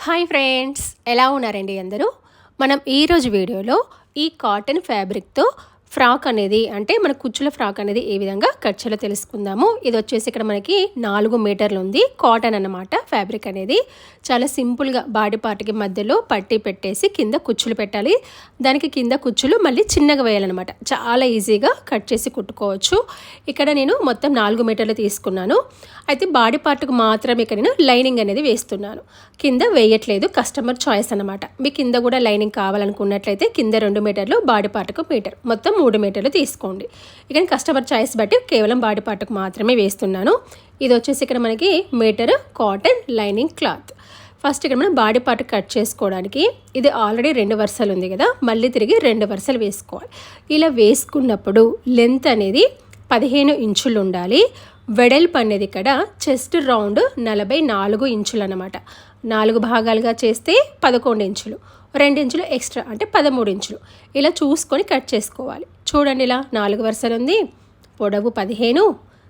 Hi friends ఎలా ఉన్నారండి అందరూ? మనం ఈరోజు వీడియోలో ఈ కాటన్ ఫ్యాబ్రిక్తో ఫ్రాక్ అనేది అంటే మన కుచ్చుల ఫ్రాక్ అనేది ఏ విధంగా కట్ చేయాలో తెలుసుకుందాము. ఇది వచ్చేసి ఇక్కడ మనకి నాలుగు మీటర్లు ఉంది. కాటన్ అన్నమాట ఫ్యాబ్రిక్ అనేది. చాలా సింపుల్గా బాడీ పార్ట్కి మధ్యలో పట్టి పెట్టేసి కింద కుచ్చులు పెట్టాలి. దానికి కింద కుచ్చులు మళ్ళీ చిన్నగా వేయాలన్నమాట. చాలా ఈజీగా కట్ చేసి కుట్టుకోవచ్చు. ఇక్కడ నేను మొత్తం నాలుగు మీటర్లు తీసుకున్నాను. అయితే బాడీ పార్ట్కు మాత్రమే ఇక్కడ నేను లైనింగ్ అనేది వేస్తున్నాను. కింద వేయట్లేదు. కస్టమర్ చాయిస్ అనమాట మీ కింద కూడా లైనింగ్ కావాలనుకున్నట్లయితే కింద రెండు మీటర్లు బాడీ పార్ట్కు మీటర్. మొత్తం మూడు మీటర్లు తీసుకోండి. ఇక కస్టమర్ చాయిస్ బట్టి కేవలం బాడీ పార్ట్కు మాత్రమే వేస్తున్నాను. ఇది వచ్చేసి ఇక్కడ మనకి metre cotton lining cloth. First ఇక్కడ మనం బాడీ పార్ట్ కట్ చేసుకోవడానికి ఇది ఆల్రెడీ రెండు వరుసలు ఉంది కదా మళ్ళీ తిరిగి రెండు వరుసలు వేసుకోవాలి. ఇలా వేసుకున్నప్పుడు లెంత్ అనేది పదిహేను ఇంచులు ఉండాలి. వెడల్పు అనేది ఇక్కడ చెస్ట్ రౌండ్ నలభై నాలుగు ఇంచులు అనమాట నాలుగు భాగాలుగా చేస్తే పదకొండు ఇంచులు. రెండు ఇంచులు ఎక్స్ట్రా అంటే పదమూడు ఇంచులు. ఇలా చూసుకొని కట్ చేసుకోవాలి. చూడండి ఇలా నాలుగు వరుసలు ఉంది. పొడవు పదిహేను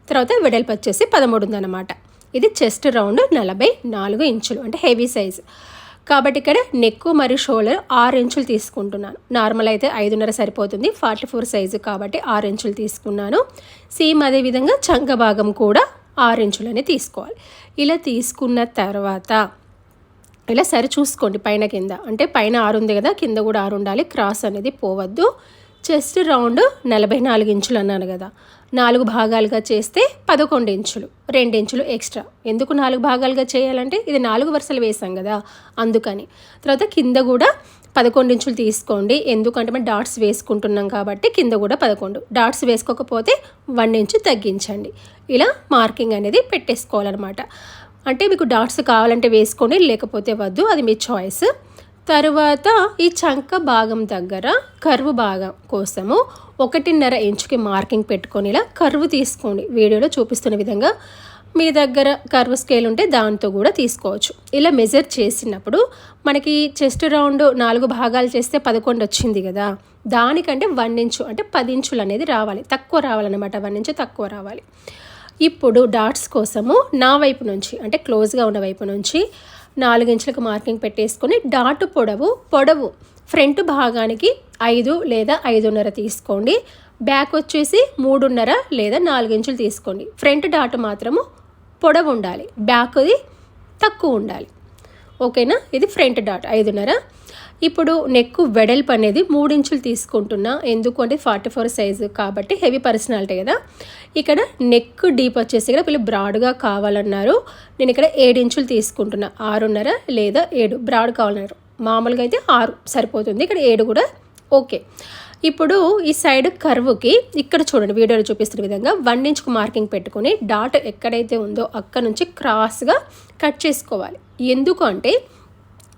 తర్వాత వెడల్పు వచ్చేసి పదమూడు ఉందన్నమాట. ఇది చెస్ట్ రౌండ్ నలభై నాలుగు ఇంచులు అంటే హెవీ సైజ్. కాబట్టి ఇక్కడ నెక్ మరియు షోల్డర్ ఆరు ఇంచులు తీసుకుంటున్నాను. నార్మల్ అయితే ఐదున్నర సరిపోతుంది ఫార్టీ ఫోర్ సైజు కాబట్టి ఆరు ఇంచులు తీసుకున్నాను. సేమ్ అదేవిధంగా చంక భాగం కూడా ఆరు ఇంచులనే తీసుకోవాలి. ఇలా తీసుకున్న తర్వాత ఇలా సరి చూసుకోండి పైన కింద. అంటే పైన ఆరు ఉంది కదా కింద కూడా ఆరు ఉండాలి క్రాస్ అనేది పోవద్దు. చెస్ట్ రౌండ్ నలభై నాలుగు ఇంచులు అన్నాను కదా. నాలుగు భాగాలుగా చేస్తే పదకొండు ఇంచులు రెండు ఇంచులు ఎక్స్ట్రా. ఎందుకు నాలుగు భాగాలుగా చేయాలంటే ఇది నాలుగు వరుసలు వేసాం కదా అందుకని. తర్వాత కింద కూడా పదకొండు ఇంచులు తీసుకోండి. ఎందుకంటే మనం డాట్స్ వేసుకుంటున్నాం కాబట్టి కింద కూడా పదకొండు. డాట్స్ వేసుకోకపోతే వన్ ఇంచు తగ్గించండి. ఇలా మార్కింగ్ అనేది పెట్టేసుకోవాలన్నమాట. అంటే మీకు డాట్స్ కావాలంటే వేసుకోండి లేకపోతే వద్దు. అది మీ చాయిస్. తరువాత ఈ చంక భాగం దగ్గర కర్వ్ భాగం కోసము ఒకటిన్నర ఇంచుకి మార్కింగ్ పెట్టుకొని ఇలా కర్వ్ తీసుకోండి. వీడియోలో చూపిస్తున్న విధంగా మీ దగ్గర కర్వ్ స్కేల్ ఉంటే దాంతో కూడా తీసుకోవచ్చు. ఇలా మెజర్ చేసినప్పుడు మనకి చెస్ట్ రౌండ్ నాలుగు భాగాలు చేస్తే పదకొండు వచ్చింది కదా. దానికంటే వన్ ఇంచు అంటే పది ఇంచులు అనేది రావాలి. తక్కువ రావాలన్నమాట. వన్ ఇంచు తక్కువ రావాలి. ఇప్పుడు డాట్స్ కోసము నా వైపు నుంచి అంటే క్లోజ్గా ఉన్న వైపు నుంచి నాలుగించులకు మార్కింగ్ పెట్టేసుకొని డాటు పొడవు పొడవు ఫ్రంట్ భాగానికి ఐదు లేదా ఐదున్నర తీసుకోండి. బ్యాక్ వచ్చేసి మూడున్నర లేదా నాలుగించులు తీసుకోండి. ఫ్రంట్ డాట్ మాత్రము పొడవు ఉండాలి. బ్యాక్ది తక్కువ ఉండాలి. ఓకేనా? ఇది ఫ్రంట్ డాట్ ఐదున్నర. ఇప్పుడు నెక్ వెడల్పు అనేది మూడించులు తీసుకుంటున్నా. ఎందుకు అంటే ఫార్టీ ఫోర్ సైజు కాబట్టి హెవీ పర్సనాలిటీ కదా. ఇక్కడ నెక్ డీప్ వచ్చేసి ఇక్కడ వీళ్ళు బ్రాడ్గా కావాలన్నారు. నేను ఇక్కడ ఏడించులు తీసుకుంటున్నా. ఆరున్నర లేదా ఏడు బ్రాడ్ కావాలన్నారు. మామూలుగా అయితే ఆరు సరిపోతుంది. ఇక్కడ ఏడు కూడా ఓకే. ఇప్పుడు ఈ సైడ్ కర్వ్కి ఇక్కడ చూడండి వీడియోలో చూపిస్తున్న విధంగా వన్ ఇంచ్కు మార్కింగ్ పెట్టుకొని డాట్ ఎక్కడైతే ఉందో అక్కడ నుంచి క్రాస్గా కట్ చేసుకోవాలి. ఎందుకు అంటే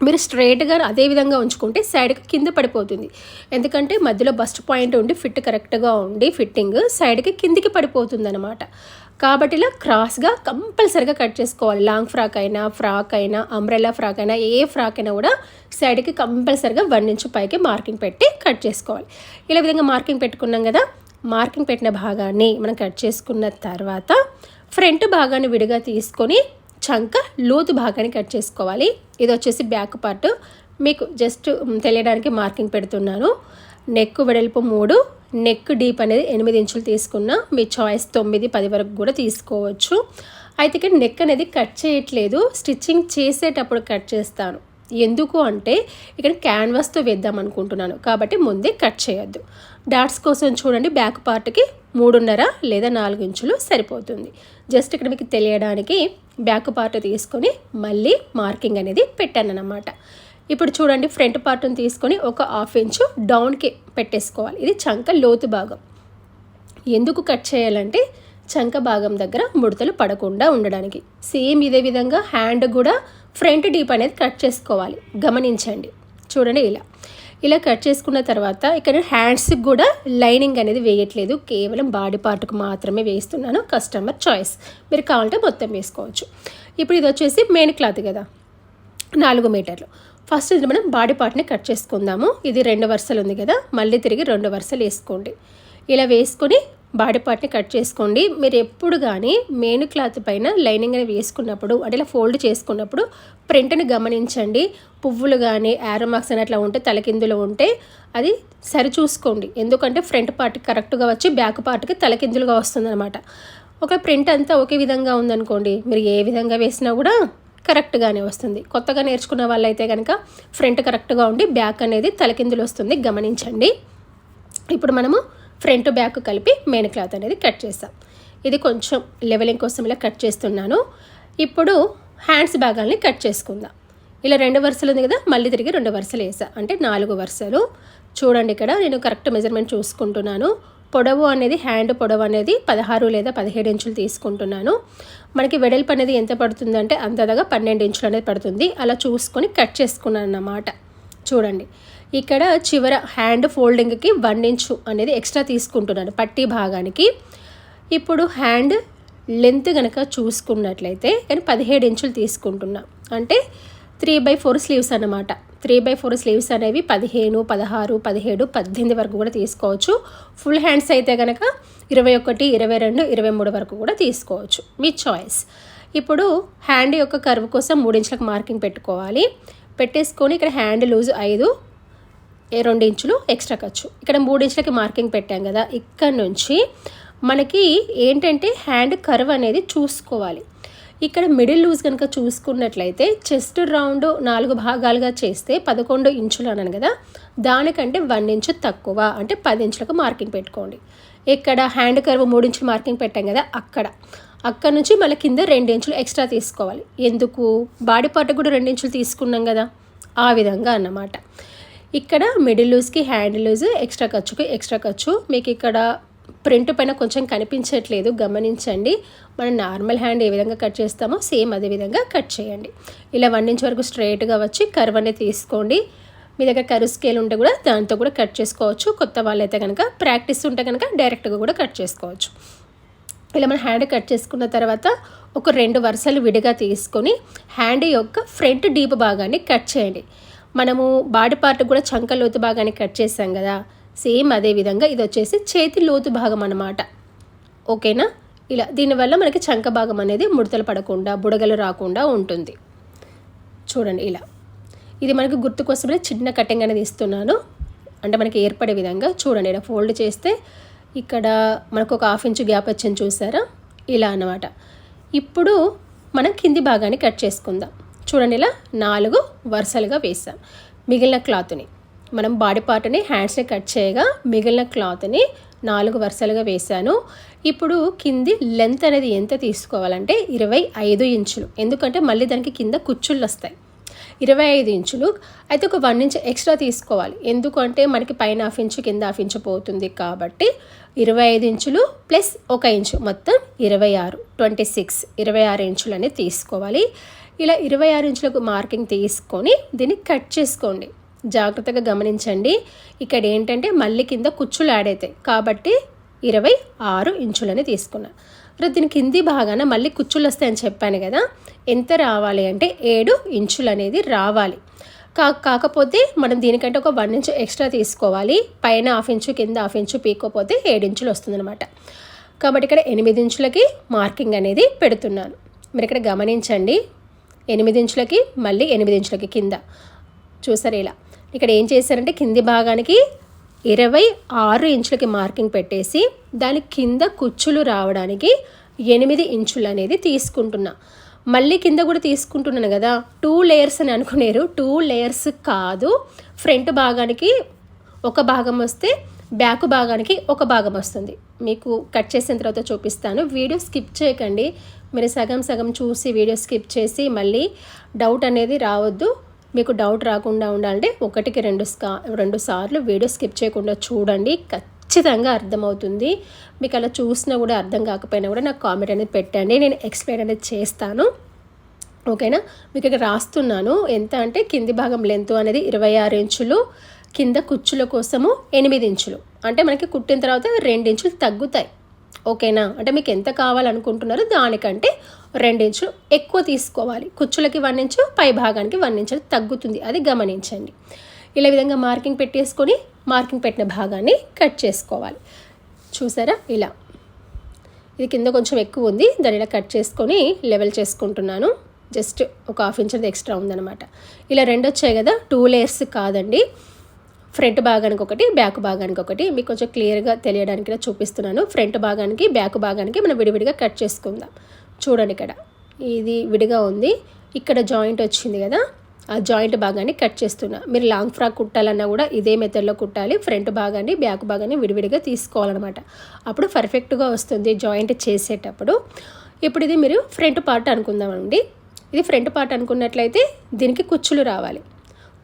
మీరు స్ట్రైట్గా అదే విధంగా ఉంచుకుంటే సైడ్కి కింద పడిపోతుంది. ఎందుకంటే మధ్యలో బస్ట్ పాయింట్ ఉండి ఫిట్ కరెక్ట్గా ఉండి ఫిట్టింగ్ సైడ్కి కిందికి పడిపోతుంది అనమాట కాబట్టి ఇలా క్రాస్గా కంపల్సరిగా కట్ చేసుకోవాలి. లాంగ్ ఫ్రాక్ అయినా ఫ్రాక్ అయినా అంబ్రెల్లా ఫ్రాక్ అయినా ఏ ఫ్రాక్ అయినా కూడా సైడ్కి కంపల్సరిగా వన్ ఇంచ్ పైకి మార్కింగ్ పెట్టి కట్ చేసుకోవాలి. ఇలా విధంగా మార్కింగ్ పెట్టుకున్నాం కదా మార్కింగ్ పెట్టిన భాగాన్ని మనం కట్ చేసుకున్న తర్వాత ఫ్రంట్ భాగాన్ని విడిగా తీసుకొని చంక లోతు భాగాన్ని కట్ చేసుకోవాలి. ఇది వచ్చేసి బ్యాక్ పార్ట్. మీకు జస్ట్ తెలియడానికి మార్కింగ్ పెడుతున్నాను. నెక్ వెడల్పు మూడు నెక్ డీప్ అనేది ఎనిమిది ఇంచులు తీసుకున్న మీ చాయిస్ తొమ్మిది పది వరకు కూడా తీసుకోవచ్చు. అయితే ఇక్కడ నెక్ అనేది కట్ చేయట్లేదు. స్టిచ్చింగ్ చేసేటప్పుడు కట్ చేస్తాను. ఎందుకు అంటే ఇక్కడ క్యాన్వాస్తో వేద్దాం అనుకుంటున్నాను. కాబట్టి ముందే కట్ చేయొద్దు. డాట్స్ కోసం చూడండి బ్యాక్ పార్ట్కి మూడున్నర లేదా నాలుగు ఇంచులు సరిపోతుంది. జస్ట్ ఇక్కడ మీకు తెలియడానికి బ్యాక్ పార్ట్ తీసుకొని మళ్ళీ మార్కింగ్ అనేది పెట్టాను అన్నమాట ఇప్పుడు చూడండి ఫ్రంట్ పార్ట్ని తీసుకొని ఒక హాఫ్ ఇంచు డౌన్కి పెట్టేసుకోవాలి. ఇది చంక లోతు భాగం. ఎందుకు కట్ చేయాలంటే చంక భాగం దగ్గర ముడతలు పడకుండా ఉండడానికి. సేమ్ ఇదే విధంగా హ్యాండ్ కూడా ఫ్రంట్ డీప్ అనేది కట్ చేసుకోవాలి. గమనించండి. చూడండి ఇలా. ఇలా కట్ చేసుకున్న తర్వాత ఇక్కడ హ్యాండ్స్కి కూడా లైనింగ్ అనేది వేయట్లేదు. కేవలం బాడీ పార్ట్కు మాత్రమే వేస్తున్నాను. Customer choice. మీరు కావాలంటే మొత్తం వేసుకోవచ్చు. ఇప్పుడు ఇది వచ్చేసి మెయిన్ క్లాత్ కదా. నాలుగు మీటర్లు. ఫస్ట్ ఇది మనం బాడీ పార్ట్ని కట్ చేసుకుందాము. ఇది రెండు వరుసలు ఉంది కదా. మళ్ళీ తిరిగి రెండు వరుసలు వేసుకోండి. ఇలా వేసుకొని బాడీ పార్ట్ని కట్ చేసుకోండి. మీరు ఎప్పుడు కానీ మెయిన్ క్లాత్ పైన లైనింగ్ అని వేసుకున్నప్పుడు అంటే ఇలా ఫోల్డ్ చేసుకున్నప్పుడు ప్రింట్ని గమనించండి. పువ్వులు కానీ యారో మార్క్స్ అని అట్లా ఉంటే తలకిందులో ఉంటే అది సరి చూసుకోండి ఎందుకంటే ఫ్రంట్ పార్ట్ కరెక్ట్గా వచ్చి బ్యాక్ పార్ట్కి తలకిందులుగా వస్తుందన్నమాట. ఒక ప్రింట్ అంతా ఒకే విధంగా ఉందనుకోండి మీరు ఏ విధంగా వేసినా కూడా కరెక్ట్గానే వస్తుంది. కొత్తగా నేర్చుకున్న వాళ్ళైతే కనుక ఫ్రంట్ కరెక్ట్గా ఉండి బ్యాక్ అనేది తలకిందులు వస్తుంది. గమనించండి. ఇప్పుడు మనము ఫ్రంట్ బ్యాక్ కలిపి మెయిన్ క్లాత్ అనేది కట్ చేస్తాం ఇది కొంచెం లెవెలింగ్ కోసం ఇలా కట్ చేస్తున్నాను. ఇప్పుడు హ్యాండ్స్ భాగాల్ని కట్ చేసుకుందాం. ఇలా రెండు వరుసలు ఉంది కదా మళ్ళీ తిరిగి రెండు వరుసలు వేసా. అంటే నాలుగు వరుసలు. చూడండి ఇక్కడ నేను కరెక్ట్ మెజర్మెంట్ చూసుకుంటున్నాను. పొడవు అనేది హ్యాండ్ పొడవు అనేది పదహారు లేదా పదిహేడు ఇంచులు తీసుకుంటున్నాను. మనకి వెడల్పు అనేది ఎంత పడుతుందంటే అంతదాగా పన్నెండు ఇంచులు అనేది పడుతుంది. అలా చూసుకొని కట్ చేసుకున్నాను అన్నమాట చూడండి. ఇక్కడ చివర హ్యాండ్ ఫోల్డింగ్కి వన్ ఇంచు అనేది ఎక్స్ట్రా తీసుకుంటున్నాను పట్టీ భాగానికి. ఇప్పుడు హ్యాండ్ లెంత్ కనుక చూసుకున్నట్లయితే కానీ పదిహేడు ఇంచులు తీసుకుంటున్నా. అంటే త్రీ బై ఫోర్ స్లీవ్స్ అన్నమాట. త్రీ బై ఫోర్ స్లీవ్స్ అనేవి పదిహేను పదహారు పదిహేడు పద్దెనిమిది వరకు కూడా తీసుకోవచ్చు. ఫుల్ హ్యాండ్స్ అయితే కనుక ఇరవై ఒకటి ఇరవై రెండు ఇరవై మూడు వరకు కూడా తీసుకోవచ్చు. మీ చాయిస్. ఇప్పుడు హ్యాండ్ యొక్క కర్వ్ కోసం మూడించులకు మార్కింగ్ పెట్టుకోవాలి. పెట్టేసుకొని ఇక్కడ హ్యాండ్ లూజ్ ఐదు రెండు ఇంచులు ఎక్స్ట్రా ఖర్చు. ఇక్కడ మూడు ఇంచులకి మార్కింగ్ పెట్టాం కదా ఇక్కడ నుంచి మనకి ఏంటంటే హ్యాండ్ కర్వ్ అనేది చూసుకోవాలి. ఇక్కడ మిడిల్ లూజ్ కనుక చూసుకున్నట్లయితే చెస్ట్ రౌండ్ నాలుగు భాగాలుగా చేస్తే పదకొండు ఇంచులు అన్నాను కదా దానికంటే వన్ ఇంచు తక్కువ అంటే పది ఇంచులకు మార్కింగ్ పెట్టుకోండి. ఇక్కడ హ్యాండ్ కర్వ్ మూడు ఇంచులు మార్కింగ్ పెట్టాం కదా అక్కడ. అక్కడ నుంచి మళ్ళీ కింద రెండు ఇంచులు ఎక్స్ట్రా తీసుకోవాలి. ఎందుకు? బాడీ పార్ట్ కూడా రెండు ఇంచులు తీసుకున్నాం కదా ఆ విధంగా అన్నమాట. ఇక్కడ మిడిల్ లూజ్కి హ్యాండ్ లూజ్ ఎక్స్ట్రా ఖర్చుకి ఎక్స్ట్రా ఖర్చు. మీకు ఇక్కడ ప్రింట్ పైన కొంచెం కనిపించట్లేదు గమనించండి. మనం నార్మల్ హ్యాండ్ ఏ విధంగా కట్ చేస్తామో సేమ్ అదే విధంగా కట్ చేయండి. ఇలా వన్ ఇంచ్ వరకు స్ట్రైట్గా వచ్చి కర్వ్ అనేది తీసుకోండి. మీ దగ్గర కరు స్కేల్ ఉంటే కూడా దాంతో కూడా కట్ చేసుకోవచ్చు. కొత్త వాళ్ళైతే కనుక ప్రాక్టీస్ ఉంటే కనుక డైరెక్ట్గా కూడా కట్ చేసుకోవచ్చు. ఇలా మనం హ్యాండ్ కట్ చేసుకున్న తర్వాత ఒక రెండు వరుసలు విడిగా తీసుకొని హ్యాండ్ యొక్క ఫ్రంట్ డీప్ భాగాన్ని కట్ చేయండి. మనము బాడీ పార్ట్ కూడా చంక లోతు భాగాన్ని కట్ చేసాం కదా. సేమ్ అదే విధంగా ఇది వచ్చేసి చేతి లోతు భాగం అన్నమాట. ఓకేనా? ఇలా దీనివల్ల మనకి చంక భాగం అనేది ముడతలు పడకుండా బుడగలు రాకుండా ఉంటుంది. చూడండి ఇలా. ఇది మనకి గుర్తు కోసమే చిన్న కటింగ్ అనేది ఇస్తున్నాను. అంటే మనకి ఏర్పడే విధంగా చూడండి ఇలా ఫోల్డ్ చేస్తే ఇక్కడ మనకు ఒక హాఫ్ ఇంచ్ గ్యాప్ వచ్చింది చూసారా? ఇలా అన్నమాట. ఇప్పుడు మనం కింది భాగాన్ని కట్ చేసుకుందాం. చూడండి ఇలా నాలుగు వరుసలుగా వేసాం మిగిలిన క్లాత్ని మనం బాడీ పార్ట్ని హ్యాండ్స్ని కట్ చేయగా మిగిలిన క్లాత్ని నాలుగు వరుసలుగా వేశాను. ఇప్పుడు కింది లెంత్ అనేది ఎంత తీసుకోవాలంటే ఇరవై ఐదు ఇంచులు. ఎందుకంటే మళ్ళీ దానికి కింద కుచ్చుళ్ళు వస్తాయి. ఇరవై ఐదు ఇంచులు. అయితే ఒక వన్ ఇంచ్ ఎక్స్ట్రా తీసుకోవాలి. ఎందుకంటే మనకి పైన హాఫ్ ఇంచు కింద హాఫ్ ఇంచు పోతుంది కాబట్టి ఇరవై ఐదు ఇంచులు ప్లస్ ఒక ఇంచు మొత్తం ఇరవై ఆరు ట్వంటీ సిక్స్ ఇరవై ఆరు ఇంచులు అనేది తీసుకోవాలి. ఇలా ఇరవై ఆరు ఇంచులకు మార్కింగ్ తీసుకొని దీన్ని కట్ చేసుకోండి. జాగ్రత్తగా గమనించండి. ఇక్కడ ఏంటంటే మళ్ళీ కింద కుచ్చులు యాడ్ కాబట్టి ఇరవై ఆరు ఇంచులని తీసుకున్నా. మరి దీని కింది భాగాన మళ్ళీ కుచ్చులు వస్తాయని చెప్పాను కదా ఎంత రావాలి అంటే ఏడు ఇంచులు అనేది రావాలి. కా కాకపోతే మనం దీనికంటే ఒక వన్ ఇంచు ఎక్స్ట్రా తీసుకోవాలి. పైన హాఫ్ ఇంచు కింద హాఫ్ ఇంచు పీక్కోపోతే ఏడు ఇంచులు వస్తుందన్నమాట. కాబట్టి ఇక్కడ ఎనిమిది ఇంచులకి మార్కింగ్ అనేది పెడుతున్నాను. మీరు ఇక్కడ గమనించండి. ఎనిమిది ఇంచులకి మళ్ళీ ఎనిమిది ఇంచులకి కింద. చూసారు ఇలా. ఇక్కడ ఏం చేశారంటే కింది భాగానికి ఇరవై ఆరు ఇంచులకి మార్కింగ్ పెట్టేసి దాని కింద కుచ్చులు రావడానికి ఎనిమిది ఇంచులు అనేది తీసుకుంటున్నా. మళ్ళీ కింద కూడా తీసుకుంటున్నాను కదా. టూ లేయర్స్ అని అనుకునేరు. టూ లేయర్స్ కాదు. ఫ్రంట్ భాగానికి ఒక భాగం వస్తే బ్యాక్ భాగానికి ఒక భాగం వస్తుంది. మీకు కట్ చేసిన తర్వాత చూపిస్తాను. వీడియో స్కిప్ చేయకండి. మీరు సగం సగం చూసి వీడియో స్కిప్ చేసి మళ్ళీ డౌట్ అనేది రావద్దు. మీకు డౌట్ రాకుండా ఉండాలంటే ఒకటికి రెండు స్కా రెండు సార్లు వీడియో స్కిప్ చేయకుండా చూడండి. ఖచ్చితంగా అర్థమవుతుంది. మీకు అలా చూసినా కూడా అర్థం కాకపోయినా కూడా నాకు కామెంట్ అనేది పెట్టండి. నేను ఎక్స్ప్లెయిన్ అనేది చేస్తాను. ఓకేనా? మీకు ఇక్కడ రాస్తున్నాను. ఎంత అంటే కింది భాగం లెంత్ అనేది ఇరవై ఆరు ఇంచులు కింద కుచ్చుల కోసము ఎనిమిది ఇంచులు. అంటే మనకి కుట్టిన తర్వాత రెండు ఇంచులు తగ్గుతాయి. ఓకేనా? అంటే మీకు ఎంత కావాలనుకుంటున్నారో దానికంటే రెండించు ఎక్కువ తీసుకోవాలి. కుచ్చులకి వన్ ఇంచు పై భాగానికి వన్ ఇంచులు తగ్గుతుంది. అది గమనించండి. ఇలా విధంగా మార్కింగ్ పెట్టేసుకొని మార్కింగ్ పెట్టిన భాగాన్ని కట్ చేసుకోవాలి. చూసారా? ఇలా. ఇది కింద కొంచెం ఎక్కువ ఉంది. దాన్ని ఇలా కట్ చేసుకొని లెవెల్ చేసుకుంటున్నాను. జస్ట్ ఒక హాఫ్ ఇంచ్ ఎక్స్ట్రా ఉందన్నమాట. ఇలా రెండు వచ్చాయి కదా? టూ లేయర్స్ కాదండి. ఫ్రంట్ భాగానికి ఒకటి బ్యాక్ భాగానికి ఒకటి మీకు కొంచెం క్లియర్గా తెలియడానికి చూపిస్తున్నాను. ఫ్రంట్ భాగానికి బ్యాక్ భాగానికి మనం విడివిడిగా కట్ చేసుకుందాం. చూడండి ఇక్కడ. ఇది విడిగా ఉంది. ఇక్కడ జాయింట్ వచ్చింది కదా. ఆ జాయింట్ భాగాన్ని కట్ చేస్తున్నా. మీరు లాంగ్ ఫ్రాక్ కుట్టాలన్నా కూడా ఇదే మెథడ్లో కుట్టాలి. ఫ్రంట్ భాగాన్ని బ్యాక్ భాగాన్ని విడివిడిగా తీసుకోవాలన్నమాట. అప్పుడు పర్ఫెక్ట్గా వస్తుంది జాయింట్ చేసేటప్పుడు. ఇప్పుడు ఇది మీరు ఫ్రంట్ పార్ట్ అనుకుందామండి. ఇది ఫ్రంట్ పార్ట్ అనుకున్నట్లయితే దీనికి కుచ్చులు రావాలి.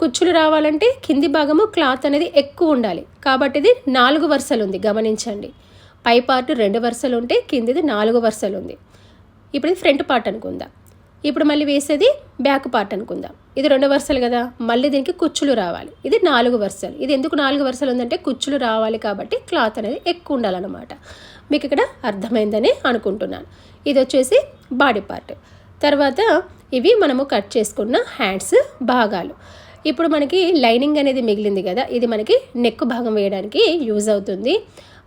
కుచ్చులు రావాలంటే కింది భాగము క్లాత్ అనేది ఎక్కువ ఉండాలి. కాబట్టి ఇది నాలుగు వరుసలు ఉంది గమనించండి. పై పార్ట్ రెండు వరుసలు ఉంటే కిందిది నాలుగు వరుసలు ఉంది ఇప్పుడు ఇది ఫ్రంట్ పార్ట్ అనుకుందాం. ఇప్పుడు మళ్ళీ వేసేది బ్యాక్ పార్ట్ అనుకుందాం. ఇది రెండు వరుసలు కదా మళ్ళీ దీనికి కుచ్చులు రావాలి. ఇది నాలుగు వరుసలు. ఇది ఎందుకు నాలుగు వరుసలు ఉందంటే కుచ్చులు రావాలి కాబట్టి క్లాత్ అనేది ఎక్కువ ఉండాలన్నమాట. మీకు ఇక్కడ అర్థమైందని అనుకుంటున్నాను. ఇది వచ్చేసి బాడీ పార్ట్. తర్వాత ఇవి మనము కట్ చేసుకున్న హ్యాండ్స్ భాగాలు. ఇప్పుడు మనకి లైనింగ్ అనేది మిగిలింది కదా ఇది మనకి నెక్ భాగం వేయడానికి యూజ్ అవుతుంది.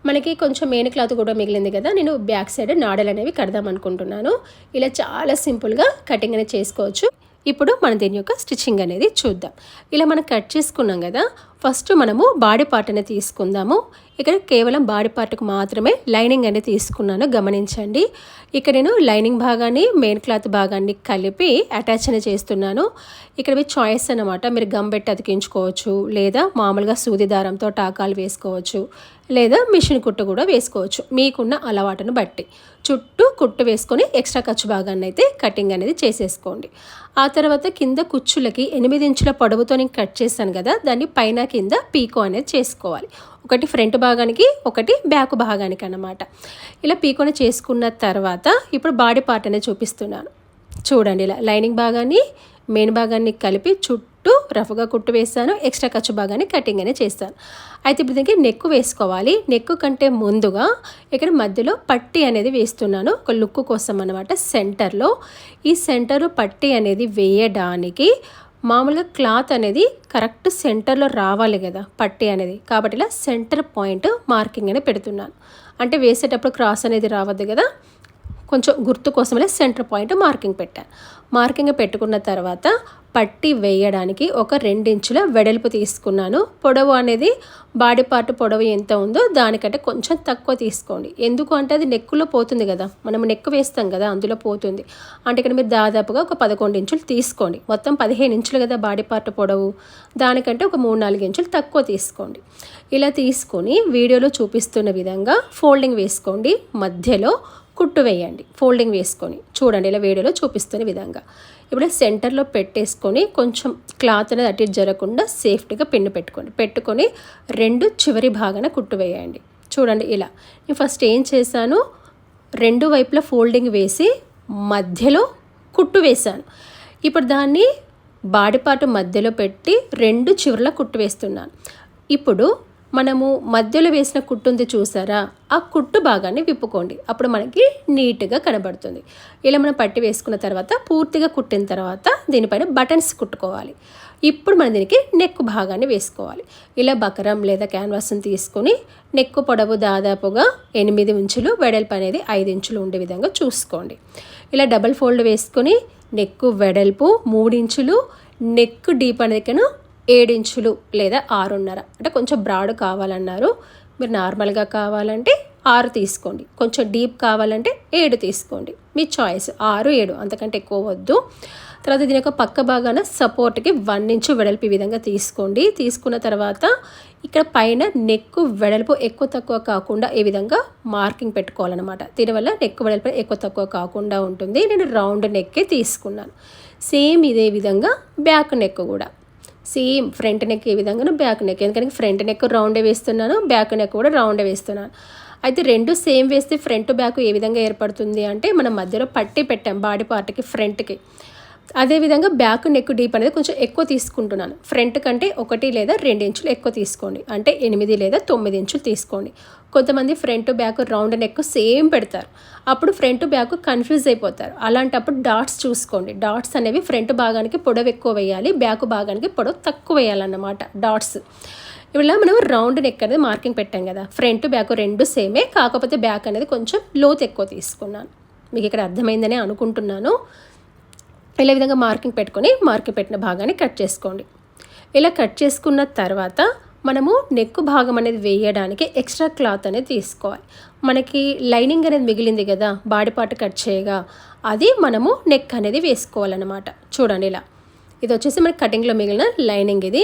మనకి కొంచెం మెయిన్ క్లాత్ కూడా మిగిలింది కదా నేను బ్యాక్ సైడ్ నాడలు అనేవి కడదాం అనుకుంటున్నాను. ఇలా చాలా సింపుల్గా కటింగ్ అనేది చేసుకోవచ్చు. ఇప్పుడు మనం దీని యొక్క స్టిచ్చింగ్ అనేది చూద్దాం. ఇలా మనం కట్ చేసుకున్నాం కదా ఫస్ట్ మనము బాడీ పార్ట్ అనేది తీసుకుందాము. ఇక్కడ కేవలం బాడీ పార్ట్కు మాత్రమే లైనింగ్ అనేది తీసుకున్నాను గమనించండి. ఇక్కడ నేను లైనింగ్ భాగాన్ని మెయిన్ క్లాత్ భాగాన్ని కలిపి అటాచ్ అనేది చేస్తున్నాను. ఇక్కడ మీ చాయిస్ అనమాట మీరు గమ్ పెట్టి అతికించుకోవచ్చు లేదా మామూలుగా సూది దారంతో టాకాలు వేసుకోవచ్చు. లేదా మిషన్ కుట్టు కూడా వేసుకోవచ్చు. మీకున్న అలవాటును బట్టి. చుట్టూ కుట్టు వేసుకొని ఎక్స్ట్రా ఖర్చు భాగాన్ని అయితే కటింగ్ అనేది చేసేసుకోండి. ఆ తర్వాత కింద కుచ్చులకి ఎనిమిది ఇంచుల పొడవుతో నేను కట్ చేశాను కదా దాన్ని పైన కింద పీకో అనేది చేసుకోవాలి. ఒకటి ఫ్రంట్ భాగానికి ఒకటి బ్యాక్ భాగానికి అన్నమాట. ఇలా పీకోని చేసుకున్న తర్వాత ఇప్పుడు బాడీ పార్ట్ అనేది చూపిస్తున్నాను. చూడండి ఇలా లైనింగ్ భాగాన్ని మెయిన్ భాగాన్ని కలిపి చుట్టూ రఫ్గా కుట్టు వేస్తాను ఎక్స్ట్రా ఖర్చు భాగాన్ని కటింగ్ అనేది చేస్తాను. అయితే ఇప్పుడు దీనికి నెక్ వేసుకోవాలి. నెక్ కంటే ముందుగా ఇక్కడ మధ్యలో పట్టి అనేది వేస్తున్నాను. ఒక లుక్ కోసం అనమాట సెంటర్లో ఈ సెంటర్ పట్టి అనేది వేయడానికి మామూలుగా క్లాత్ అనేది కరెక్ట్ సెంటర్లో రావాలి కదా పట్టి అనేది. కాబట్టి ఇలా సెంటర్ పాయింట్ మార్కింగ్ అనేది పెడుతున్నాను. అంటే వేసేటప్పుడు క్రాస్ అనేది రావద్దు కదా. కొంచెం గుర్తు కోసమనే సెంటర్ పాయింట్ మార్కింగ్ పెట్టాను మార్కింగ్ పెట్టుకున్న తర్వాత పట్టి వేయడానికి ఒక రెండించుల వెడల్పు తీసుకున్నాను. పొడవు అనేది బాడీ పార్ట్ పొడవు ఎంత ఉందో దానికంటే కొంచెం తక్కువ తీసుకోండి. ఎందుకు అంటే అది నెక్కులో పోతుంది కదా. మనం నెక్ వేస్తాం కదా అందులో పోతుంది. అంటే ఇక్కడ మీరు దాదాపుగా ఒక పదకొండు ఇంచులు తీసుకోండి. మొత్తం పదిహేను ఇంచులు కదా బాడీ పార్ట్ పొడవు. దానికంటే ఒక మూడు నాలుగు ఇంచులు తక్కువ తీసుకోండి. ఇలా తీసుకొని వీడియోలో చూపిస్తున్న విధంగా ఫోల్డింగ్ వేసుకోండి. మధ్యలో కుట్టు వేయండి ఫోల్డింగ్ వేసుకొని. చూడండి ఇలా వీడియోలో చూపిస్తున్న విధంగా. ఇప్పుడు సెంటర్లో పెట్టేసుకొని కొంచెం క్లాత్ అనేది అటు జరగకుండా సేఫ్టీగా పిన్ను పెట్టుకోండి. పెట్టుకొని రెండు చివరి భాగాన కుట్టు వేయండి. చూడండి ఇలా. నేను ఫస్ట్ ఏం చేశాను? రెండు వైపులా ఫోల్డింగ్ వేసి మధ్యలో కుట్టు వేశాను. ఇప్పుడు దాన్ని బాడిపాటు మధ్యలో పెట్టి రెండు చివరిలో కుట్టు వేస్తున్నాను. ఇప్పుడు మనము మధ్యలో వేసిన కుట్టు ఉంది చూసారా? ఆ కుట్టు భాగాన్ని విప్పుకోండి. అప్పుడు మనకి నీట్గా కనబడుతుంది. ఇలా మనం పట్టి వేసుకున్న తర్వాత పూర్తిగా కుట్టిన తర్వాత దీనిపైన బటన్స్ కుట్టుకోవాలి. ఇప్పుడు మనం దీనికి నెక్ భాగాన్ని వేసుకోవాలి. ఇలా బకరం లేదా క్యాన్వాస్ని తీసుకొని నెక్ పొడవు దాదాపుగా ఎనిమిది ఇంచులు వెడల్పు అనేది ఐదు ఇంచులు ఉండే విధంగా చూసుకోండి. ఇలా డబల్ ఫోల్డ్ వేసుకొని నెక్ వెడల్పు మూడించులు నెక్ డీప్ అనేది ఏడించులు లేదా ఆరున్నర. అంటే కొంచెం బ్రాడ్ కావాలన్నారు. మీరు నార్మల్గా కావాలంటే ఆరు తీసుకోండి. కొంచెం డీప్ కావాలంటే ఏడు తీసుకోండి. మీ చాయిస్ ఆరు ఏడు అంతకంటే ఎక్కువ వద్దు. తర్వాత దీని యొక్క పక్క భాగాన సపోర్ట్కి వన్ ఇంచు వెడల్పు ఈ విధంగా తీసుకోండి. తీసుకున్న తర్వాత ఇక్కడ పైన నెక్ వెడల్పు ఎక్కువ తక్కువ కాకుండా ఈ విధంగా మార్కింగ్ పెట్టుకోవాలన్నమాట. దీనివల్ల నెక్ వెడల్పు ఎక్కువ తక్కువ కాకుండా ఉంటుంది. నేను రౌండ్ నెక్కే తీసుకున్నాను. సేమ్ ఇదే విధంగా బ్యాక్ నెక్ కూడా. సేమ్ ఫ్రంట్ నెక్ ఏ విధంగా బ్యాక్ నెక్ ఎందుకంటే ఫ్రంట్ నెక్ రౌండే వేస్తున్నాను బ్యాక్ నెక్ కూడా రౌండే వేస్తున్నాను. అయితే రెండు సేమ్ వేస్తే ఫ్రంట్ బ్యాక్ ఏ విధంగా ఏర్పడుతుంది అంటే మనం మధ్యలో పట్టి పెట్టాం బాడీ పార్ట్కి ఫ్రంట్కి అదేవిధంగా బ్యాక్ నెక్ డీప్ అనేది కొంచెం ఎక్కువ తీసుకుంటున్నాను. ఫ్రంట్ కంటే ఒకటి లేదా రెండు ఇంచులు ఎక్కువ తీసుకోండి. అంటే ఎనిమిది లేదా తొమ్మిది ఇంచులు తీసుకోండి. కొంతమంది front back round neck same పెడతారు. అప్పుడు ఫ్రంట్ బ్యాక్ కన్ఫ్యూజ్ అయిపోతారు. అలాంటప్పుడు డాట్స్ చూసుకోండి. డాట్స్ అనేవి ఫ్రంట్ భాగానికి పొడవు ఎక్కువ వేయాలి. బ్యాక్ భాగానికి పొడవు తక్కువ వేయాలన్నమాట. డాట్స్. ఇలా మనం రౌండ్ నెక్ అనేది మార్కింగ్ పెట్టాం కదా. ఫ్రంట్ బ్యాక్ రెండు సేమే. కాకపోతే బ్యాక్ అనేది కొంచెం లోతు ఎక్కువ తీసుకున్నాను. మీకు ఇక్కడ అర్థమైందనే అనుకుంటున్నాను. ఇలా విధంగా మార్కింగ్ పెట్టుకొని మార్కింగ్ పెట్టిన భాగాన్ని కట్ చేసుకోండి. ఇలా కట్ చేసుకున్న తర్వాత మనము నెక్ భాగం అనేది వేయడానికి ఎక్స్ట్రా క్లాత్ అనేది తీసుకోవాలి. మనకి లైనింగ్ అనేది మిగిలింది కదా బాడీ పార్ట్ కట్ చేయగా అది మనము నెక్ అనేది వేసుకోవాలన్నమాట. చూడండి ఇలా. ఇది వచ్చేసి మనకి కటింగ్లో మిగిలిన లైనింగ్ ఇది.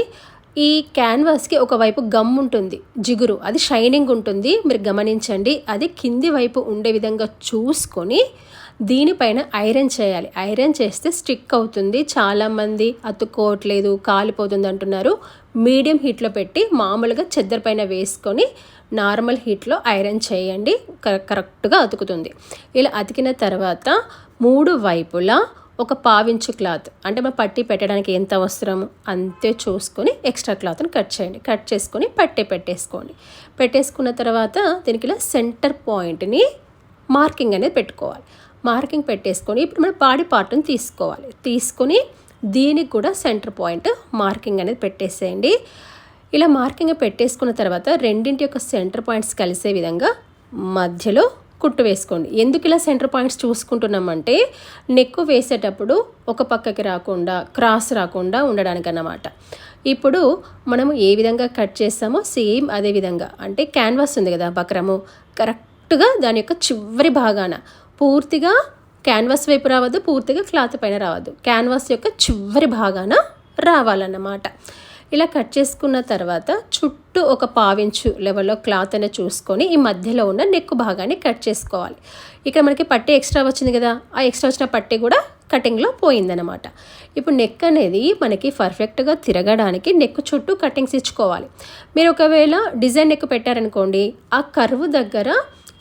ఈ క్యాన్వాస్కి ఒకవైపు గమ్ ఉంటుంది జిగురు అది షైనింగ్ ఉంటుంది. మీరు గమనించండి అది కింది వైపు ఉండే విధంగా చూసుకొని దీనిపైన ఐరన్ చేయాలి. ఐరన్ చేస్తే స్టిక్ అవుతుంది. చాలామంది అతుక్కోవట్లేదు కాలిపోతుంది అంటున్నారు. మీడియం హీట్లో పెట్టి మామూలుగా చెద్దరి పైన వేసుకొని నార్మల్ హీట్లో ఐరన్ చేయండి. కరెక్ట్గా అతుకుతుంది. ఇలా అతికిన తర్వాత మూడు వైపులా ఒక పావించు క్లాత్ అంటే మనం పట్టి పెట్టడానికి ఎంత అవసరమో అంతే చూసుకొని ఎక్స్ట్రా క్లాత్ని కట్ చేయండి. కట్ చేసుకొని పట్టి పెట్టేసుకోండి. పెట్టేసుకున్న తర్వాత దీనికి ఇలా సెంటర్ పాయింట్ని మార్కింగ్ అనేది పెట్టుకోవాలి. మార్కింగ్ పెట్టేసుకొని ఇప్పుడు మనం బాడీ పార్ట్ని తీసుకోవాలి. తీసుకొని దీనికి కూడా సెంటర్ పాయింట్ మార్కింగ్ అనేది పెట్టేసేయండి. ఇలా మార్కింగ్ పెట్టేసుకున్న తర్వాత రెండింటి యొక్క సెంటర్ పాయింట్స్ కలిసే విధంగా మధ్యలో కుట్టు వేసుకోండి. ఎందుకు ఇలా సెంటర్ పాయింట్స్ చూసుకుంటున్నామంటే నెక్కు వేసేటప్పుడు ఒక పక్కకి రాకుండా క్రాస్ రాకుండా ఉండడానికి అన్నమాట ఇప్పుడు మనము ఏ విధంగా కట్ చేస్తామో సేమ్ అదే విధంగా. అంటే క్యాన్వాస్ ఉంది కదా బక్రము. కరెక్ట్గా దాని యొక్క చివరి భాగాన పూర్తిగా క్యాన్వాస్ వైపు రావద్దు పూర్తిగా క్లాత్ పైన రావద్దు. క్యాన్వాస్ యొక్క చివరి భాగాన రావాలన్నమాట. ఇలా కట్ చేసుకున్న తర్వాత చుట్టూ ఒక పావించు లెవెల్లో క్లాత్ అనేది చూసుకొని ఈ మధ్యలో ఉన్న నెక్ భాగాన్ని కట్ చేసుకోవాలి. ఇక్కడ మనకి పట్టి ఎక్స్ట్రా వచ్చింది కదా ఆ ఎక్స్ట్రా వచ్చిన పట్టి కూడా కటింగ్లో పోయిందనమాట ఇప్పుడు నెక్ అనేది మనకి పర్ఫెక్ట్గా తిరగడానికి నెక్ చుట్టూ కటింగ్స్ ఇచ్చుకోవాలి. మీరు ఒకవేళ డిజైన్ నెక్ పెట్టారనుకోండి ఆ కర్వ్ దగ్గర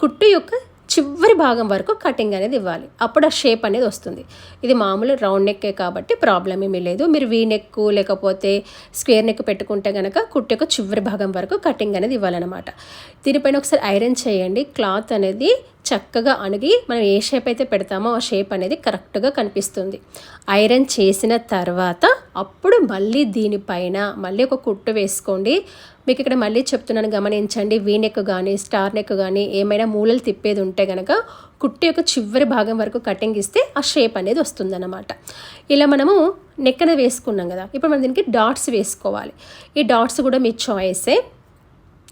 కుట్టు యొక్క చివరి భాగం వరకు కటింగ్ అనేది ఇవ్వాలి. అప్పుడు ఆ షేప్ అనేది వస్తుంది. ఇది మామూలు రౌండ్ నెక్కే కాబట్టి ప్రాబ్లం ఏమీ లేదు. మీరు వీ నెక్ లేకపోతే స్క్వేర్ నెక్ పెట్టుకుంటే కనుక కుట్టు యొక్క చివరి భాగం వరకు కటింగ్ అనేది ఇవ్వాలన్నమాట. దీనిపైన ఒకసారి ఐరన్ చేయండి. క్లాత్ అనేది చక్కగా అణిగి మనం ఏ షేప్ అయితే పెడతామో ఆ షేప్ అనేది కరెక్ట్గా కనిపిస్తుంది. ఐరన్ చేసిన తర్వాత అప్పుడు మళ్ళీ దీనిపైన మళ్ళీ ఒక కుట్టు వేసుకోండి. మీకు ఇక్కడ మళ్ళీ చెప్తున్నాను గమనించండి. వీ నెక్ కానీ స్టార్ నెక్ కానీ ఏమైనా మూలలు తిప్పేది ఉంటే కనుక కుట్టు యొక్క చివరి భాగం వరకు కటింగ్ ఇస్తే ఆ షేప్ అనేది వస్తుందన్నమాట. ఇలా మనము నెక్ అనేది వేసుకున్నాం కదా. ఇప్పుడు మనం దీనికి డాట్స్ వేసుకోవాలి. ఈ డాట్స్ కూడా మీ చాయిసే.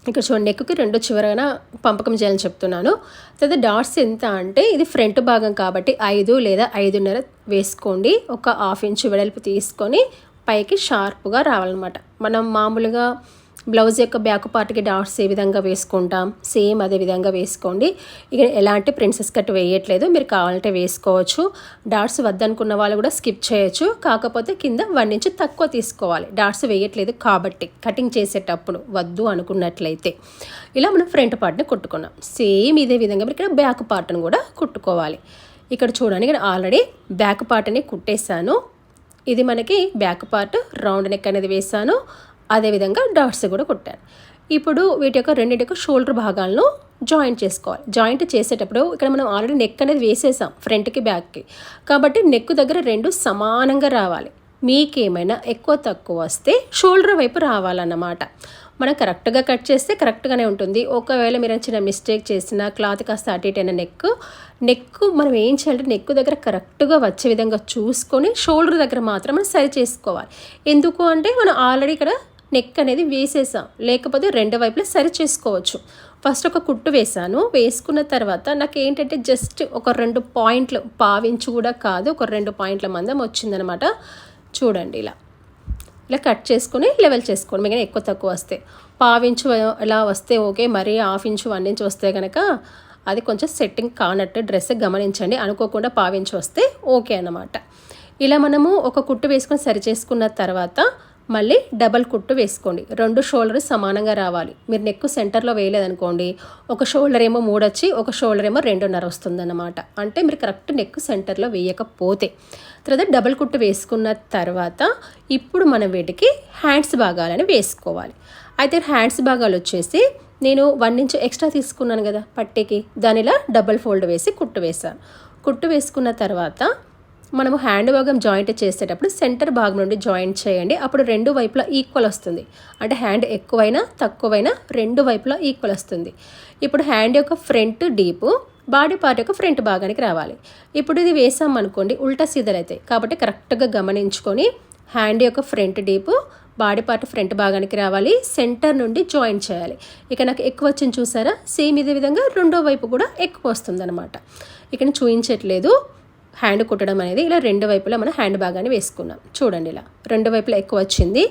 ఇక్కడ చూడండి నెక్కి రెండు చివరన పంపకం చేయాలని చెప్తున్నాను. తర్వాత డాట్స్ ఎంత అంటే ఇది ఫ్రంట్ భాగం కాబట్టి ఐదు లేదా ఐదున్నర వేసుకోండి. ఒక హాఫ్ ఇంచ్ వెడల్పు తీసుకొని పైకి షార్ప్గా రావాలన్నమాట. మనం మామూలుగా బ్లౌజ్ యొక్క బ్యాక్ పార్ట్కి డాట్స్ ఏ విధంగా వేసుకుంటాం? సేమ్ అదే విధంగా వేసుకోండి. ఇక ఎలాంటి ప్రిన్సెస్ కట్ వేయట్లేదు. మీరు కావాలంటే వేసుకోవచ్చు. డాట్స్ వద్దనుకున్న వాళ్ళు కూడా స్కిప్ చేయొచ్చు. కాకపోతే కింద వన్ ఇంచ్ తక్కువ తీసుకోవాలి. డాట్స్ వేయట్లేదు కాబట్టి కటింగ్ చేసేటప్పుడు వద్దు అనుకున్నట్లయితే. ఇలా మనం ఫ్రంట్ పార్ట్ని కుట్టుకున్నాం. సేమ్ ఇదే విధంగా మీరు ఇక్కడ బ్యాక్ పార్ట్ని కూడా కుట్టుకోవాలి. ఇక్కడ చూడండి ఇక్కడ ఆల్రెడీ బ్యాక్ పార్ట్ని కుట్టేశాను. ఇది మనకి బ్యాక్ పార్ట్ రౌండ్ నెక్ అనేది వేసాను అదేవిధంగా డాట్స్ కూడా కుట్టాను ఇప్పుడు వీటి యొక్క రెండింటి యొక్క షోల్డర్ భాగాలను జాయింట్ చేసుకోవాలి. జాయింట్ చేసేటప్పుడు ఇక్కడ మనం ఆల్రెడీ నెక్ అనేది వేసేసాం ఫ్రంట్కి బ్యాక్కి కాబట్టి నెక్ దగ్గర రెండు సమానంగా రావాలి. మీకేమైనా ఎక్కువ తక్కువ వస్తే షోల్డర్ వైపు రావాలన్నమాట. మనం కరెక్ట్గా కట్ చేస్తే కరెక్ట్గానే ఉంటుంది. ఒకవేళ మీరు చిన్న మిస్టేక్ చేసిన క్లాత్ కాస్త అటు ఇటు అయిన నెక్ నెక్ మనం ఏం చేయాలంటే నెక్ దగ్గర కరెక్ట్గా వచ్చే విధంగా చూసుకొని షోల్డర్ దగ్గర మాత్రం మనం సరి చేసుకోవాలి. ఎందుకు అంటే మనం ఆల్రెడీ ఇక్కడ నెక్ అనేది వేసేసాం. లేకపోతే రెండు వైపులా సరి చేసుకోవచ్చు ఫస్ట్ ఒక కుట్టు వేసాను వేసుకున్న తర్వాత నాకు ఏంటంటే జస్ట్ ఒక రెండు పాయింట్లు పావించు కూడా కాదు ఒక రెండు పాయింట్ల మందం వచ్చిందనమాట. చూడండి ఇలా. ఇలా కట్ చేసుకుని లెవెల్ చేసుకోండి. మీకు ఎక్కువ తక్కువ వస్తే. పావించు ఇలా వస్తే ఓకే మరీ హాఫ్ ఇంచు వన్ ఇంచు వస్తే కనుక అది కొంచెం సెట్టింగ్ కానట్టు డ్రెస్ గమనించండి. అనుకోకుండా పావించి వస్తే ఓకే అన్నమాట. ఇలా మనము ఒక కుట్టు వేసుకొని సరి చేసుకున్న తర్వాత మళ్ళీ డబల్ కుట్టు వేసుకోండి. రెండు షోల్డర్ సమానంగా రావాలి. మీరు నెక్ సెంటర్లో వేయలేదనుకోండి ఒక షోల్డర్ ఏమో మూడు వచ్చి ఒక షోల్డర్ ఏమో రెండున్నర వస్తుందన్నమాట. అంటే మీరు కరెక్ట్ నెక్ సెంటర్లో వేయకపోతే. తర్వాత డబల్ కుట్టు వేసుకున్న తర్వాత ఇప్పుడు మనం వీటికి హ్యాండ్స్ భాగాలని వేసుకోవాలి. అయితే హ్యాండ్స్ భాగాలు వచ్చేసి నేను వన్ ఇంచ్ ఎక్స్ట్రా తీసుకున్నాను కదా పట్టీకి. దానిలా డబల్ ఫోల్డ్ వేసి కుట్టు వేసాను కుట్టు వేసుకున్న తర్వాత మనము హ్యాండ్ భాగం జాయింట్ చేసేటప్పుడు సెంటర్ భాగం నుండి జాయింట్ చేయండి. అప్పుడు రెండు వైపులా ఈక్వల్ వస్తుంది. అంటే హ్యాండ్ ఎక్కువైనా తక్కువైనా రెండు వైపులా ఈక్వల్ వస్తుంది. ఇప్పుడు హ్యాండ్ యొక్క ఫ్రంట్ డీపు బాడీ పార్ట్ యొక్క ఫ్రంట్ భాగానికి రావాలి. ఇప్పుడు ఇది వేసాం అనుకోండి ఉల్టా సీదలు అవుతాయి కాబట్టి కరెక్ట్గా గమనించుకొని హ్యాండ్ యొక్క front deep body part front భాగానికి రావాలి. సెంటర్ నుండి జాయిన్ చేయాలి. ఇక నాకు ఎక్కువ వచ్చింది చూసారా? సేమ్ ఇదే విధంగా రెండో వైపు కూడా ఎక్కువ వస్తుందన్నమాట. ఇక్కడ చూపించట్లేదు హ్యాండ్ కుట్టడం అనేది ఇలా రెండు వైపులా మనం హ్యాండ్ భాగాన్ని వేసుకున్నాం. చూడండి ఇలా రెండు వైపులా ఎక్కువ వచ్చింది.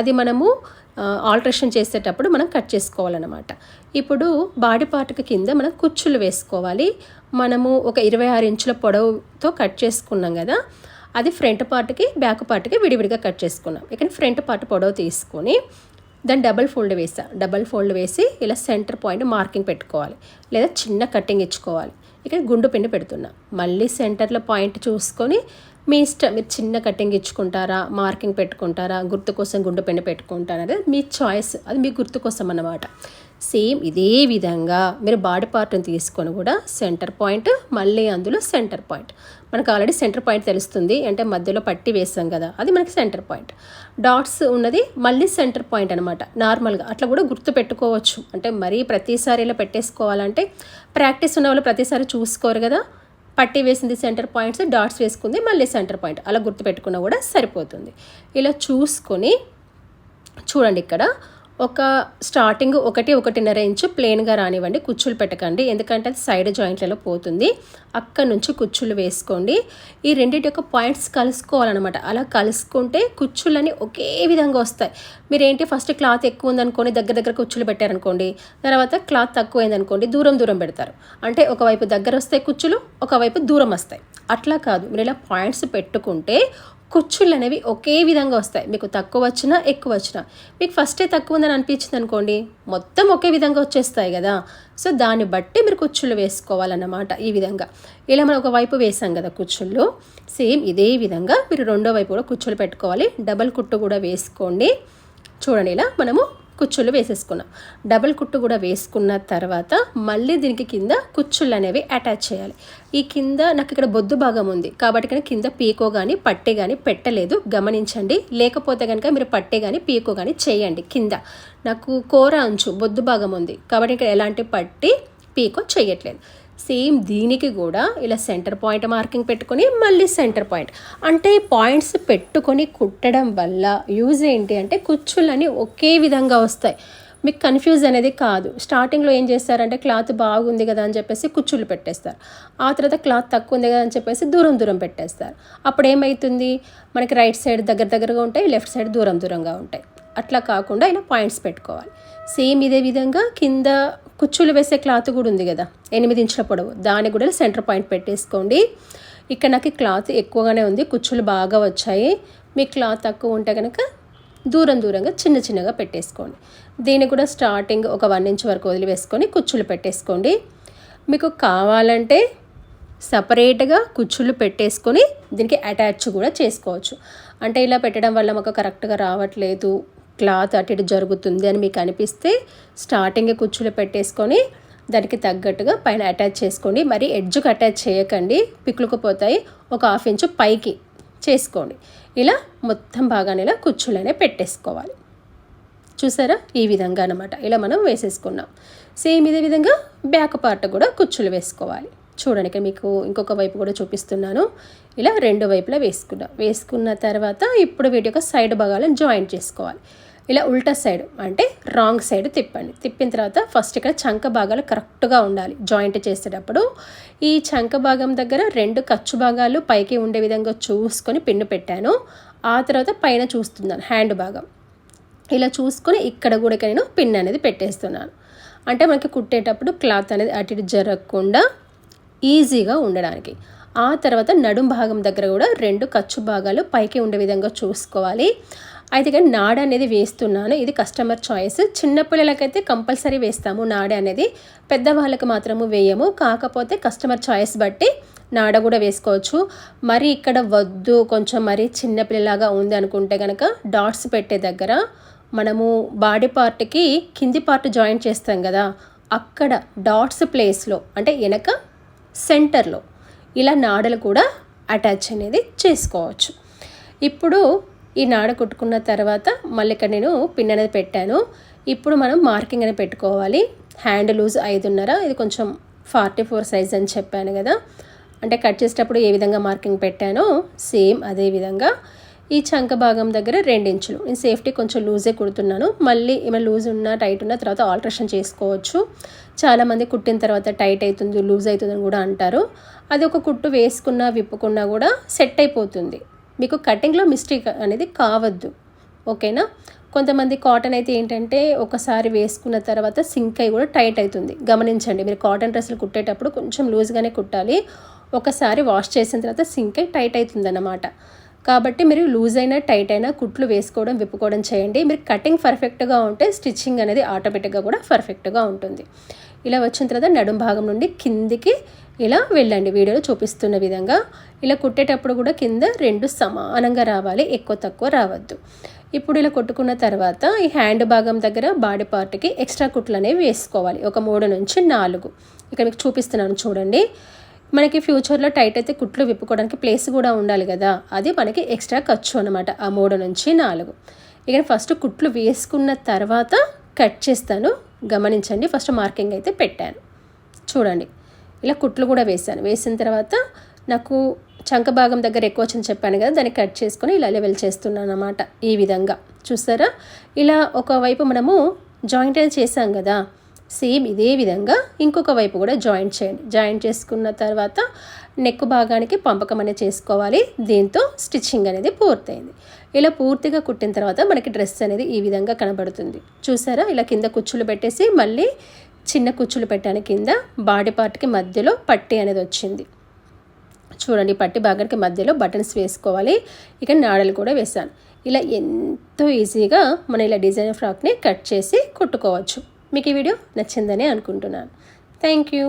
అది మనము ఆల్ట్రేషన్ చేసేటప్పుడు మనం కట్ చేసుకోవాలన్నమాట. ఇప్పుడు బాడీ పార్ట్కి కింద మనం కుచ్చులు వేసుకోవాలి. మనము ఒక ఇరవై ఆరు ఇంచుల పొడవుతో కట్ చేసుకున్నాం కదా అది ఫ్రంట్ పార్ట్కి బ్యాక్ పార్ట్కి విడివిడిగా కట్ చేసుకున్నాం. ఇక్కడ ఫ్రంట్ పార్ట్ పొడవు తీసుకొని దాన్ని డబల్ ఫోల్డ్ వేసా. డబల్ ఫోల్డ్ వేసి ఇలా సెంటర్ పాయింట్ మార్కింగ్ పెట్టుకోవాలి. లేదా చిన్న కటింగ్ ఇచ్చుకోవాలి. ఇక్కడ గుండు పిండి పెడుతున్నా. మళ్ళీ సెంటర్లో పాయింట్ చూసుకొని మీ ఇష్టం మీరు చిన్న కటింగ్ ఇచ్చుకుంటారా మార్కింగ్ పెట్టుకుంటారా గుర్తు కోసం గుండు పిండి పెట్టుకుంటారా అనేది మీ చాయిస్ అది మీ గుర్తు కోసం అన్నమాట. సేమ్ ఇదే విధంగా మీరు బాడీ పార్ట్ని తీసుకొని కూడా సెంటర్ పాయింట్ మళ్ళీ అందులో సెంటర్ పాయింట్. మనకు ఆల్రెడీ సెంటర్ పాయింట్ తెలుస్తుంది. అంటే మధ్యలో పట్టి వేసాం కదా. అది మనకి సెంటర్ పాయింట్. డాట్స్ ఉన్నది మళ్ళీ సెంటర్ పాయింట్ అనమాట నార్మల్గా అట్లా కూడా గుర్తు పెట్టుకోవచ్చు. అంటే మరీ ప్రతిసారి ఇలా పెట్టేసుకోవాలంటే ప్రాక్టీస్ ఉన్న వాళ్ళు ప్రతిసారి చూసుకోరు కదా. పట్టి వేసింది సెంటర్ పాయింట్స్ డాట్స్ వేసుకుంది మళ్ళీ సెంటర్ పాయింట్. అలా గుర్తుపెట్టుకున్నా కూడా సరిపోతుంది. ఇలా చూసుకొని చూడండి ఇక్కడ. ఒక స్టార్టింగ్ ఒకటి ఒకటిన్నర ఇంచు ప్లెయిన్గా రానివ్వండి కుచ్చులు పెట్టకండి. ఎందుకంటే అది సైడ్ జాయింట్లలో పోతుంది. అక్కడ నుంచి కుచ్చులు వేసుకోండి. ఈ రెండింటి యొక్క పాయింట్స్ కలుసుకోవాలన్నమాట. అలా కలుసుకుంటే కుచ్చులని ఒకే విధంగా వస్తాయి. మీరేంటి? ఫస్ట్ క్లాత్ ఎక్కువ ఉందనుకోండి దగ్గర దగ్గర కుచ్చులు పెట్టారనుకోండి. తర్వాత క్లాత్ తక్కువైంది అనుకోండి దూరం దూరం పెడతారు. అంటే ఒకవైపు దగ్గర వస్తాయి కుచ్చులు ఒకవైపు దూరం వస్తాయి. అట్లా కాదు. మీరు ఇలా పాయింట్స్ పెట్టుకుంటే కుచ్చుళ్ళు అనేవి ఒకే విధంగా వస్తాయి. మీకు తక్కువ వచ్చినా ఎక్కువ వచ్చినా. మీకు ఫస్టే తక్కువ ఉందని అనిపించింది అనుకోండి మొత్తం ఒకే విధంగా వచ్చేస్తాయి కదా. సో దాన్ని బట్టి మీరు కుచ్చుళ్ళు వేసుకోవాలన్నమాట ఈ విధంగా. ఇలా మనం ఒక వైపు వేసాం కదా కుచ్చుళ్ళు. సేమ్ ఇదే విధంగా మీరు రెండో వైపు కూడా కుచ్చులు పెట్టుకోవాలి. డబల్ కుట్టు కూడా వేసుకోండి. చూడండి ఇలా మనము కుచ్చులు వేసేసుకున్నాం. డబుల్ కుట్టు కూడా వేసుకున్న తర్వాత మళ్ళీ దీనికి కింద కుచ్చులు అనేవి అటాచ్ చేయాలి. ఈ కింద నాకు ఇక్కడ బొద్దు భాగం ఉంది. కాబట్టి కనుక కింద పీకో కానీ పట్టే కానీ పెట్టలేదు. గమనించండి. లేకపోతే కనుక మీరు పట్టే కానీ పీకో కానీ చేయండి కింద. నాకు కూర అంచు బొద్దు భాగం ఉంది. కాబట్టి ఇక్కడ ఎలాంటి పట్టి పీకో చేయట్లేదు. సేమ్ దీనికి కూడా ఇలా సెంటర్ పాయింట్ మార్కింగ్ పెట్టుకొని మళ్ళీ సెంటర్ పాయింట్. అంటే పాయింట్స్ పెట్టుకొని కుట్టడం వల్ల యూజ్ ఏంటి అంటే కుచ్చులని ఒకే విధంగా వస్తాయి. మీకు కన్ఫ్యూజ్ అనేది కాదు. స్టార్టింగ్లో ఏం చేస్తారంటే క్లాత్ బాగుంది కదా అని చెప్పేసి కుచ్చులు పెట్టేస్తారు. ఆ తర్వాత క్లాత్ తక్కువ ఉంది కదా అని చెప్పేసి దూరం దూరం పెట్టేస్తారు. అప్పుడు ఏమవుతుంది మనకి రైట్ సైడ్ దగ్గర దగ్గరగా ఉంటాయి లెఫ్ట్ సైడ్ దూరం దూరంగా ఉంటాయి. అట్లా కాకుండా ఇలా పాయింట్స్ పెట్టుకోవాలి. సేమ్ ఇదే విధంగా కింద కుచ్చులు వేసే క్లాత్ కూడా ఉంది కదా ఎనిమిది ఇంచుల పొడవు. దానికి కూడా సెంటర్ పాయింట్ పెట్టేసుకోండి. ఇక్కడ నాకు క్లాత్ ఎక్కువగానే ఉంది కుచ్చులు బాగా వచ్చాయి. మీ క్లాత్ తక్కువ ఉంటే కనుక దూరం దూరంగా చిన్న చిన్నగా పెట్టేసుకోండి. దీన్ని కూడా స్టార్టింగ్ ఒక వన్ ఇంచ్ వరకు వదిలివేసుకొని కుచ్చులు పెట్టేసుకోండి. మీకు కావాలంటే సపరేట్గా కుచ్చులు పెట్టేసుకొని దీనికి అటాచ్ కూడా చేసుకోవచ్చు. అంటే ఇలా పెట్టడం వల్ల మాకు కరెక్ట్గా రావట్లేదు క్లాత్ అటు ఇటు జరుగుతుంది అని మీకు అనిపిస్తే స్టార్టింగ్ కుచ్చులు పెట్టేసుకొని దానికి తగ్గట్టుగా పైన అటాచ్ చేసుకోండి. మరి ఎడ్జ్కి అటాచ్ చేయకండి. పిక్కులుకుపోతాయి ఒక హాఫ్ ఇంచు పైకి చేసుకోండి. ఇలా మొత్తం బాగానే ఇలా కుచ్చులనే పెట్టేసుకోవాలి. చూసారా? ఈ విధంగా అనమాట ఇలా మనం వేసేసుకున్నాం. సేమ్ ఇదే విధంగా బ్యాక్ పార్ట్ కూడా కుచ్చులు వేసుకోవాలి. చూడండి ఇక్కడ మీకు ఇంకొక వైపు కూడా చూపిస్తున్నాను. ఇలా రెండు వైపులా వేసుకున్నాం. వేసుకున్న తర్వాత ఇప్పుడు వీటి యొక్క సైడ్ భాగాలను జాయింట్ చేసుకోవాలి. ఇలా ఉల్టా సైడ్ అంటే రాంగ్ సైడ్ తిప్పండి. తిప్పిన తర్వాత ఫస్ట్ ఇక్కడ చంక భాగాలు కరెక్ట్గా ఉండాలి. జాయింట్ చేసేటప్పుడు ఈ చంక భాగం దగ్గర రెండు ఖర్చు భాగాలు పైకి ఉండే విధంగా చూసుకొని పిన్ను పెట్టాను. ఆ తర్వాత పైన చూస్తున్నాను హ్యాండ్ భాగం. ఇలా చూసుకొని ఇక్కడ కూడా నేను పిన్ అనేది పెట్టేస్తున్నాను. అంటే మనకి కుట్టేటప్పుడు క్లాత్ అనేది అటు ఇటు జరగకుండా ఈజీగా ఉండడానికి. ఆ తర్వాత నడుం భాగం దగ్గర కూడా రెండు ఖర్చు భాగాలు పైకి ఉండే విధంగా చూసుకోవాలి. అయితే కానీ నాడ అనేది వేస్తున్నాను. ఇది కస్టమర్ చాయిస్. చిన్నపిల్లలకైతే కంపల్సరీ వేస్తాము నాడ అనేది. పెద్దవాళ్ళకి మాత్రము వేయము. కాకపోతే కస్టమర్ చాయిస్ బట్టి నాడ కూడా వేసుకోవచ్చు. మరి ఇక్కడ వద్దు కొంచెం మరి చిన్నపిల్లలాగా ఉంది అనుకుంటే కనుక డాట్స్ పెట్టే దగ్గర మనము బాడీ పార్ట్కి కింది పార్ట్ జాయిన్ చేస్తాం కదా అక్కడ డాట్స్ ప్లేస్లో అంటే వెనక సెంటర్లో. ఇలా నాడలు కూడా అటాచ్ అనేది చేసుకోవచ్చు. ఇప్పుడు ఈ నాడ కుట్టుకున్న తర్వాత మళ్ళీ ఇక్కడ నేను పిన్ అనేది పెట్టాను. ఇప్పుడు మనం మార్కింగ్ అనేది పెట్టుకోవాలి. హ్యాండ్ లూజ్ ఐదున్నర ఇది కొంచెం ఫార్టీ ఫోర్ సైజ్ అని చెప్పాను కదా. అంటే కట్ చేసేటప్పుడు ఏ విధంగా మార్కింగ్ పెట్టానో సేమ్ అదే విధంగా ఈ చంక భాగం దగ్గర రెండు ఇంచులు నేను సేఫ్టీ కొంచెం లూజే కుడుతున్నాను. మళ్ళీ ఏమైనా లూజ్ ఉన్నా టైట్ ఉన్నా తర్వాత ఆల్ట్రేషన్ చేసుకోవచ్చు. చాలామంది కుట్టిన తర్వాత టైట్ అవుతుంది లూజ్ అవుతుందని కూడా అంటారు. అది ఒక కుట్టు వేసుకున్నా విప్పుకున్నా కూడా సెట్ అయిపోతుంది. మీకు కటింగ్లో మిస్టేక్ అనేది కావద్దు. ఓకేనా? కొంతమంది కాటన్ అయితే ఏంటంటే ఒకసారి వేసుకున్న తర్వాత సింక్ అయి కూడా టైట్ అవుతుంది. గమనించండి మీరు కాటన్ డ్రెస్సులు కుట్టేటప్పుడు కొంచెం లూజ్గానే కుట్టాలి. ఒకసారి వాష్ చేసిన తర్వాత సింక్ అయి టైట్ అవుతుంది అన్నమాట కాబట్టి మీరు లూజ్ అయినా టైట్ అయినా కుట్లు వేసుకోవడం విప్పుకోవడం చేయండి. మీరు కటింగ్ పర్ఫెక్ట్గా ఉంటే స్టిచ్చింగ్ అనేది ఆటోమేటిక్గా కూడా పర్ఫెక్ట్గా ఉంటుంది. ఇలా వచ్చిన తర్వాత నడుం భాగం నుండి కిందికి ఇలా వెళ్ళండి. వీడియోలో చూపిస్తున్న విధంగా ఇలా కుట్టేటప్పుడు కూడా కింద రెండు సమానంగా రావాలి ఎక్కువ తక్కువ రావద్దు. ఇప్పుడు ఇలా కొట్టుకున్న తర్వాత ఈ హ్యాండ్ భాగం దగ్గర బాడీ పార్ట్కి ఎక్స్ట్రా కుట్లు అనేవి వేసుకోవాలి. ఒక మూడు నుంచి నాలుగు. ఇక్కడ మీకు చూపిస్తున్నాను చూడండి. మనకి ఫ్యూచర్లో టైట్ అయితే కుట్లు విప్పుకోవడానికి ప్లేస్ కూడా ఉండాలి కదా. అది మనకి ఎక్స్ట్రా ఖర్చు అనమాట ఆ మూడు నుంచి నాలుగు. ఇక ఫస్ట్ కుట్లు వేసుకున్న తర్వాత కట్ చేస్తాను. గమనించండి ఫస్ట్ మార్కింగ్ అయితే పెట్టాను. చూడండి. ఇలా కుట్లు కూడా వేసాను వేసిన తర్వాత నాకు చంక భాగం దగ్గర ఎక్కువ వచ్చింది చెప్పాను కదా దాన్ని కట్ చేసుకొని ఇలా లెవెల్ చేస్తున్నాను అనమాట ఈ విధంగా. చూసారా? ఇలా ఒకవైపు మనము జాయింట్ అయితే చేసాం కదా సేమ్ ఇదే విధంగా ఇంకొక వైపు కూడా జాయింట్ చేయండి. జాయింట్ చేసుకున్న తర్వాత నెక్ భాగానికి పంపకం అనేది చేసుకోవాలి. దీంతో స్టిచ్చింగ్ అనేది పూర్తయింది. ఇలా పూర్తిగా కుట్టిన తర్వాత మనకి డ్రెస్ అనేది ఈ విధంగా కనబడుతుంది. చూసారా? ఇలా కింద కుచ్చులు పెట్టేసి మళ్ళీ చిన్న కుచ్చులు పెట్టాను కింద బాడీ పార్ట్కి మధ్యలో పట్టి అనేది వచ్చింది. చూడండి పట్టి భాగానికి మధ్యలో బటన్స్ వేసుకోవాలి. ఇక నాడలు కూడా వేసాను ఇలా ఎంతో ఈజీగా మనం ఇలా డిజైన్ ఫ్రాక్ని కట్ చేసి కుట్టుకోవచ్చు. మీకు ఈ వీడియో నచ్చిందని అనుకుంటున్నాను. Thank you